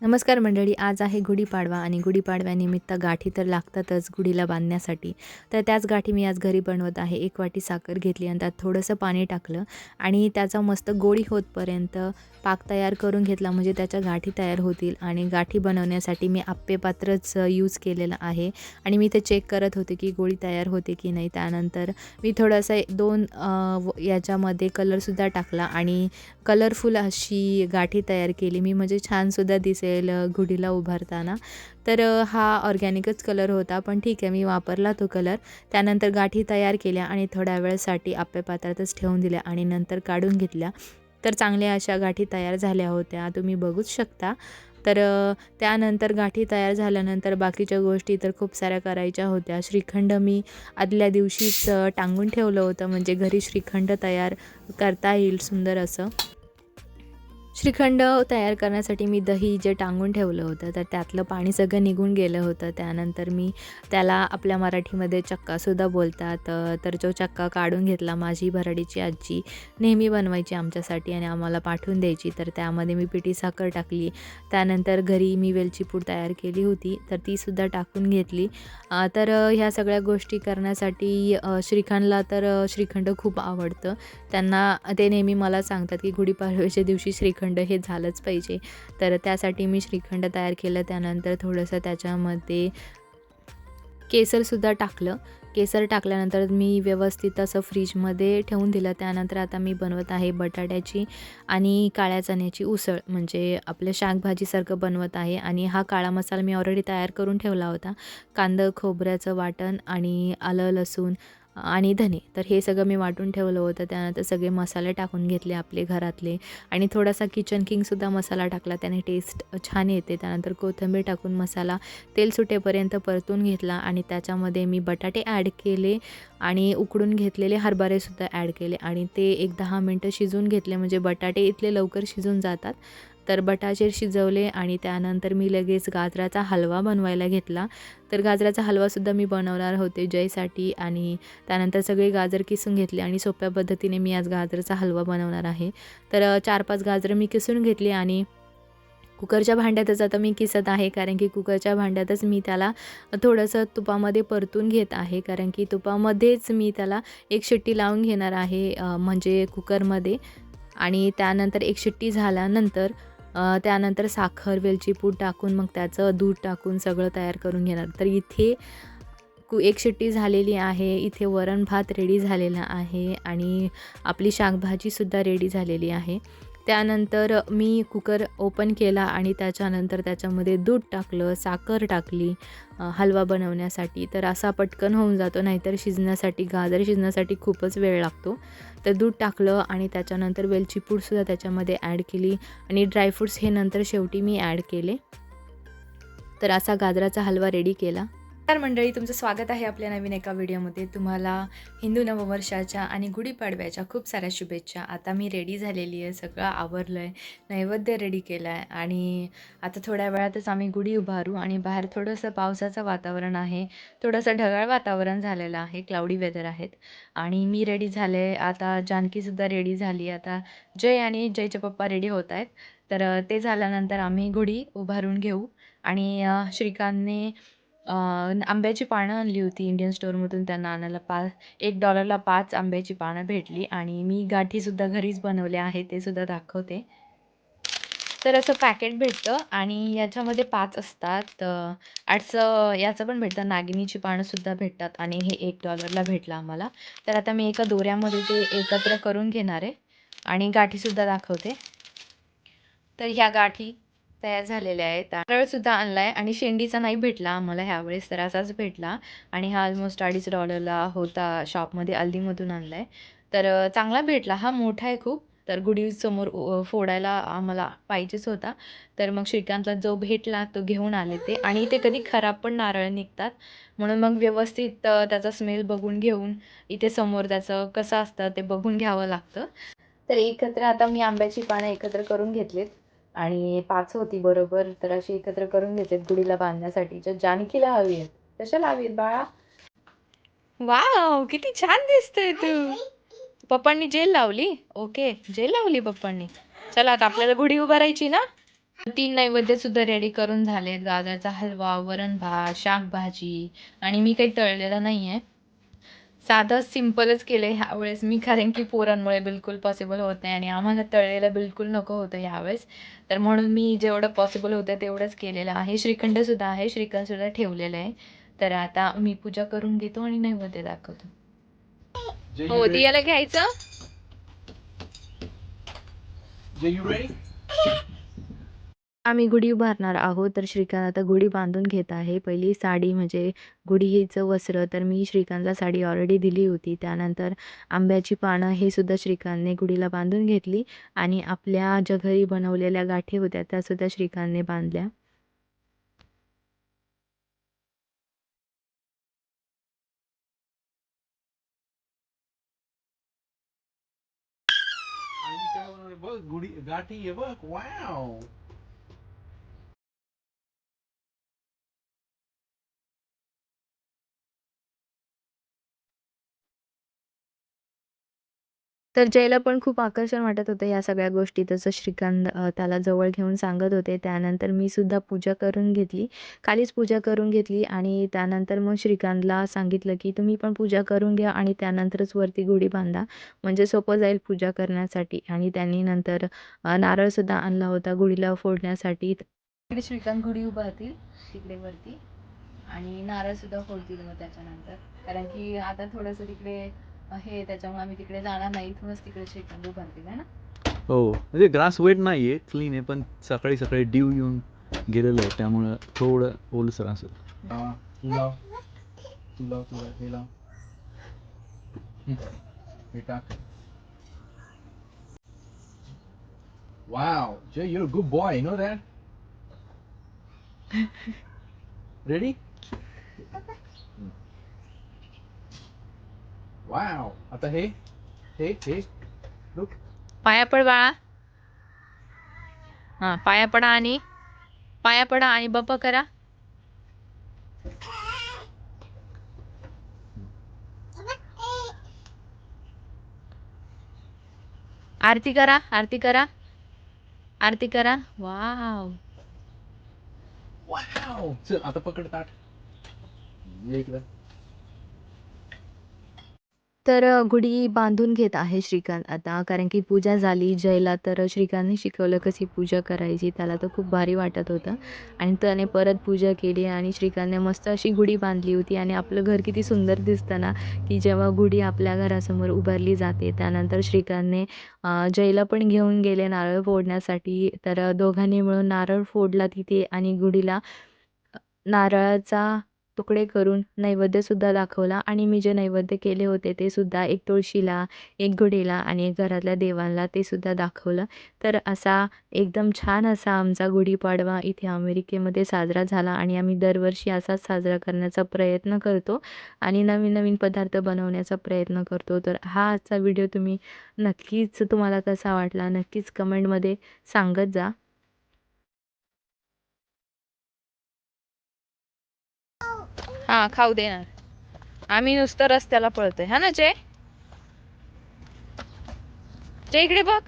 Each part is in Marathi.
नमस्कार मंडळी आज आहे गुढीपाडवा आणि गुढीपाडव्यानिमित्त गाठी तर लागतातच गुढीला बांधण्यासाठी. तर त्याच गाठी मी आज घरी बनवत आहे. एक वाटी साखर घेतली आणि त्यात थोडंसं पाणी टाकलं आणि त्याचा मस्त गोळी होतपर्यंत पाक तयार करून घेतला. म्हणजे त्याच्या गाठी तयार होतील आणि गाठी बनवण्यासाठी मी आप्पे पात्रच यूज केलेलं आहे. आणि मी ते चेक करत होते की गोळी तयार होते की नाही. त्यानंतर मी थोडंसं दोन व- याच्यामध्ये कलरसुद्धा टाकला आणि कलरफुल अशी गाठी तयार केली. मी म्हणजे छानसुद्धा दिसेल गुढीला उभारताना. तर हा ऑर्गॅनिकच कलर होता पण ठीक आहे मी वापरला तो कलर त्यानंतर गाठी तयार केल्या आणि थोड्या वेळसाठी आप्या पात्रातच ठेवून दिल्या आणि नंतर काढून घेतल्या. तर चांगल्या अशा गाठी तयार झाल्या होत्या. तुम्ही बघूच शकता. तर त्यानंतर गाठी तयार झाल्यानंतर बाकीच्या गोष्टी तर खूप साऱ्या करायच्या होत्या. श्रीखंड मी आदल्या दिवशीच टांगून ठेवलं होतं. म्हणजे घरी श्रीखंड तयार करता येईल सुंदर असं. श्रीखंड तयार करण्यासाठी मी दही जे टांगून ठेवलं होतं तर त्यातलं पाणी सगळं निघून गेलं होतं. त्यानंतर मी त्याला आपल्या मराठीमध्ये चक्कासुद्धा बोलतात. तर जो चक्का काढून घेतला माझी भराडीची आजी नेहमी बनवायची आमच्यासाठी आणि आम्हाला पाठवून द्यायची तर त्यामध्ये मी पिठी साखर टाकली. त्यानंतर घरी मी वेलची पूड तयार केली होती तर तीसुद्धा टाकून घेतली. तर ह्या सगळ्या गोष्टी करण्यासाठी श्रीखंडला तर श्रीखंड खूप आवडतं. त्यांना ते नेहमी मला सांगतात की गुढीपाडव्याच्या दिवशी श्रीखंड हे झालंच पाहिजे. तर त्यासाठी मी श्रीखंड तयार केलं. त्यानंतर थोडंसं त्याच्यामध्ये केसरसुद्धा टाकलं. केसर टाकल्यानंतर मी व्यवस्थित असं फ्रीजमध्ये ठेवून दिलं. त्यानंतर आता मी बनवत आहे बटाट्याची आणि काळ्या चण्याची उसळ. म्हणजे आपल्या शाकभाजीसारखं बनवत आहे आणि हा काळा मसाला मी ऑलरेडी तयार करून ठेवला होता. कांदं खोबऱ्याचं वाटण आणि आलं लसूण आणि धने. तर हे सगळं मी वाटून ठेवलं होतं. त्यानंतर सगळे मसाले टाकून घेतले आपले घरातले. आणि थोडासा किचन किंगसुद्धा मसाला टाकला. त्याने टेस्ट छान येते. त्यानंतर कोथिंबीर टाकून मसाला तेल सुटेपर्यंत परतून घेतला. आणि त्याच्यामध्ये मी बटाटे ॲड केले. आणि उकडून घेतलेले हरभरेसुद्धा ॲड केले. आणि ते एक दहा मिनटं शिजून घेतले. म्हणजे बटाटे इथले लवकर शिजून जातात. तर बटाचेर शिजवले आणि त्यानंतर मी लगेच गाजराचा हलवा बनवायला घेतला. तर गाजराचा हलवासुद्धा मी बनवणार होते जयसाठी आणि त्यानंतर सगळे गाजर किसून घेतले आणि सोप्या पद्धतीने मी आज गाजराचा हलवा बनवणार आहे. तर चार पाच गाजरं मी किसून घेतली आणि कुकरच्या भांड्यातच आता मी किसत आहे कारण की कुकरच्या भांड्यातच मी त्याला थोडंसं तुपामध्ये परतून घेत आहे कारण की तुपामध्येच मी त्याला एक शिट्टी लावून घेणार आहे म्हणजे कुकरमध्ये. आणि त्यानंतर एक शिट्टी झाल्यानंतर त्यानंतर साखर वेलची पूड टाकून मग त्याचं दूध टाकून सगळं तयार करून घेणार. तर इथे कु एक शिट्टी झालेली आहे इथे वरण भात रेडी झालेला आहे आणि आपली शाकभाजीसुद्धा रेडी झालेली आहे. त्यानंतर मी कुकर ओपन केला आणि त्याच्यानंतर त्याच्यामध्ये दूध टाकलं साखर टाकली हलवा बनवण्यासाठी. तर असा पटकन होऊन जातो नाहीतर शिजण्यासाठी गाजर शिजण्यासाठी खूपच वेळ लागतो. तर दूध टाकलं आणि त्याच्यानंतर वेलची पूडसुद्धा त्याच्यामध्ये ॲड केली आणि ड्रायफ्रूट्स हे नंतर शेवटी मी ॲड केले. तर असा गाजराचा हलवा रेडी केला. तर मंडळी तुमचं स्वागत आहे आपल्या नवीन एका व्हिडिओमध्ये. तुम्हाला हिंदू नववर्षाच्या आणि गुढीपाडव्याच्या खूप साऱ्या शुभेच्छा. आता मी रेडी झालेली आहे सगळं आवरलं आहे नैवेद्य रेडी केलं आहे आणि आता थोड्या वेळातच आम्ही गुढी उभारू आणि बाहेर थोडंसं पावसाचं वातावरण आहे. थोडंसं ढगाळ वातावरण झालेलं आहे क्लाउडी वेदर आहेत. आणि मी रेडी झाले आता जानकीसुद्धा रेडी झाली. आता जय आणि जयचे पप्पा रेडी होत आहेत. तर ते झाल्यानंतर आम्ही गुढी उभारून घेऊ. आणि श्रीकांतने आंब्याची पानं आणली होती इंडियन स्टोअरमधून त्यांना आणायला पा एक डॉलरला पाच आंब्याची पानं भेटली आणि मी गाठीसुद्धा घरीच बनवल्या आहे ते सुद्धा दाखवते. तर असं पॅकेट भेटतं आणि याच्यामध्ये पाच असतात. आठचं याचं पण भेटतं. नागिनीची पानंसुद्धा भेटतात आणि हे एक डॉलरला भेटलं आम्हाला. तर आता मी एका दोऱ्यामध्ये ते एकत्र करून घेणार आहे आणि गाठीसुद्धा दाखवते. तर ह्या गाठी तयार झालेल्या आहेत. नारळसुद्धा आणला आहे आणि शेंडीचा नाही भेटला आम्हाला ह्यावेळेस तर असाच भेटला. आणि हा ऑलमोस्ट अडीच डॉलरला होता शॉपमध्ये अल्दीमधून आणला आहे तर चांगला भेटला. हा मोठा आहे खूप. तर गुढीसमोर फोडायला आम्हाला पाहिजेच होता. तर मग श्रीकांतला जो भेटला तो घेऊन आले ते. आणि ते कधी खराब पण नारळ निघतात. म्हणून मग व्यवस्थित त्याचा स्मेल बघून घेऊन इथे समोर त्याचं कसं असतं ते बघून घ्यावं लागतं. तर एकत्र आता मी आंब्याची पानं एकत्र करून घेतलीत. आणि पाच होती बरोबर तर अशी एकत्र करून घेते गुढीला बांधण्यासाठी. ज्या जानकीला हवी आहेत. कशाला हवी आहेत बाळा? वाव किती छान दिसतंय तू. पप्पांनी जेल लावली? ओके जेल लावली पप्पांनी. चला आता आपल्याला गुढी उभारायची ना? तीन नैवेद्य सुद्धा रेडी करून झालेत. गाजरचा हलवा वरण भात शाकभाजी. आणि मी काही तळलेलं नाही आहे साधं सिम्पलच केलं आहे ह्यावेळेस मी कारण की पोरांमुळे बिलकुल पॉसिबल होत नाही आणि आम्हाला तळलेलं बिलकुल नको होतं ह्यावेळेस. तर म्हणून मी जेवढं पॉसिबल होतं तेवढंच केलेलं आहे. श्रीखंडसुद्धा आहे श्रीखंडसुद्धा ठेवलेलं आहे. तर आता मी पूजा करून घेतो आणि नैवेद्य दाखवतो. Jay, हो you ready? याला घ्यायचं? आम्ही गुढी उभारणार आहोत. तर श्रीकांत आता गुढी बांधून घेत आहे. पहिली साडी म्हणजे गुढी हिचं वस्त्र. तर मी श्रीकांतला साडी ऑलरेडी दिली होती. त्यानंतर आंब्याची पानं हे सुद्धा श्रीकांतने गुढीला बांधून घेतली. आणि आपल्या ज्या घरी बनवलेल्या गाठी होत्या त्यासुद्धा श्रीकांतने बांधल्या. बघ गुढी गाठी आहे बघ. वाव तर जयला पण खूप आकर्षण वाटत होतं या सगळ्या गोष्टी तसं श्रीकांत त्याला जवळ घेऊन सांगत होते. त्यानंतर मी सुद्धा पूजा करून घेतली. खालीच पूजा करून घेतली आणि त्यानंतर मग श्रीकांतला सांगितलं की तुम्ही पण पूजा करून घ्या आणि त्यानंतरच वरती गुढी बांधा. म्हणजे सोपं जाईल पूजा करण्यासाठी. आणि त्यांनी नंतर नारळसुद्धा आणला होता गुढीला फोडण्यासाठी. तिकडे श्रीकांत गुढी उभारतील तिकडे वरती. आणि नारळसुद्धा फोडतील मग त्याच्यानंतर. कारण की आता थोडंसं तिकडे हे त्याच्यामुळे आम्ही तिकडे जाणार नाही. इथूनच तिकडे श्रीकांत उभारतील आहे ना? हो. म्हणजे ग्रास वेट नाही आहे क्लीन आहे पण सकाळी सकाळी ड्यू येऊन गेलेलं आहे त्यामुळं थोडं ओलसर असेल. हा, तू लाव. तू लाव तू लाव हे लाव. हम्म. हे टाक. Wow, Jay, you're a good boy, you know Wow, आता हे हे हे. Look. पाया पड बाळा. हां पाया पडा आणि पाया पडा आणि बप्पा करा. आरती करा आरती करा. आरती करा. वाव वाव चल आता पकड ताट. ये इकडं. तर अ, गुढी बांधून घेत आहे श्रीकांत आता. कारण की पूजा झाली जयला तर श्रीकांतने शिकवलं कशी पूजा करायची. त्याला तर खूप भारी वाटत होतं. आणि त्याने परत पूजा केली आणि श्रीकांतने मस्त अशी गुढी बांधली होती. आणि आपलं घर किती सुंदर दिसतं ना की जेव्हा गुढी आपल्या घरासमोर उभारली जाते त्यानंतर श्रीकांतने अ, जयला पण घेऊन गेले नारळ फोडण्यासाठी. तर अ, दोघांनी मिळून नारळ फोडला तिथे आणि गुढीला नारळाचा तुकडे करून नैवेद्यसुद्धा दाखवला आणि मी जे नैवेद्य केले होते ते सुद्धा एक तुळशीला एक गुढीला आणि एक घरातल्या देवांना ते सुद्धा दाखवलं. तर असा एकदम छान असा आमचा गुढीपाडवा इथे अमेरिकेमध्ये साजरा झाला आणि आम्ही दरवर्षी असाच साजरा करण्याचा प्रयत्न करतो आणि नवीन नवीन पदार्थ बनवण्याचा प्रयत्न करतो. तर हा आजचा व्हिडिओ तुम्ही नक्कीच तुम्हाला कसा वाटला नक्कीच कमेंटमध्ये सांगत जा. हा खाऊ देणार आम्ही नुसतं रस्त्याला पळतोय. हा ना जय? जय इकडे बघ.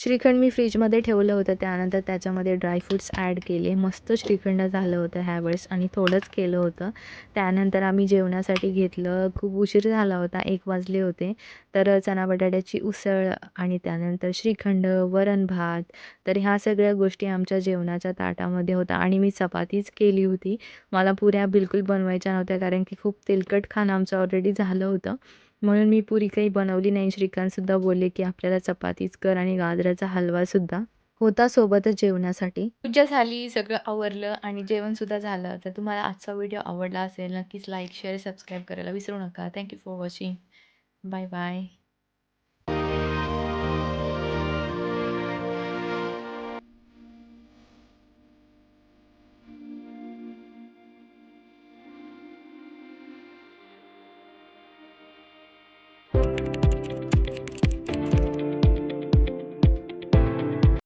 श्रीखंड मी फ्रीजमध्ये ठेवलं होतं. त्यानंतर त्याच्यामध्ये ड्रायफ्रूट्स ॲड केले. मस्त श्रीखंड झालं होतं ह्यावेळेस आणि थोडंच केलं होतं. त्यानंतर आम्ही जेवणासाठी घेतलं. खूप उशीर झाला होता. एक वाजले होते. तर चणा बटाट्याची उसळ आणि त्यानंतर श्रीखंड वरण भात. तर ह्या सगळ्या गोष्टी आमच्या जेवणाच्या ताटामध्ये होत्या आणि मी चपातीच केली होती. मला पुऱ्या बिलकुल बनवायच्या नव्हत्या कारण की खूप तेलकट खाणं आमचं ऑलरेडी झालं होतं. म्हणून मी पुरी काही बनवली नाही. श्रीकांतसुद्धा बोलले की आपल्याला चपातीच कर आणि गाजराचा हलवासुद्धा. होता सोबतच जेवणासाठी. पूजा झाली सगळं आवरलं आणि जेवणसुद्धा झालं. तर तुम्हाला आजचा व्हिडिओ आवडला असेल नक्कीच लाईक शेअर सबस्क्राईब करायला विसरू नका. Thank you for watching bye bye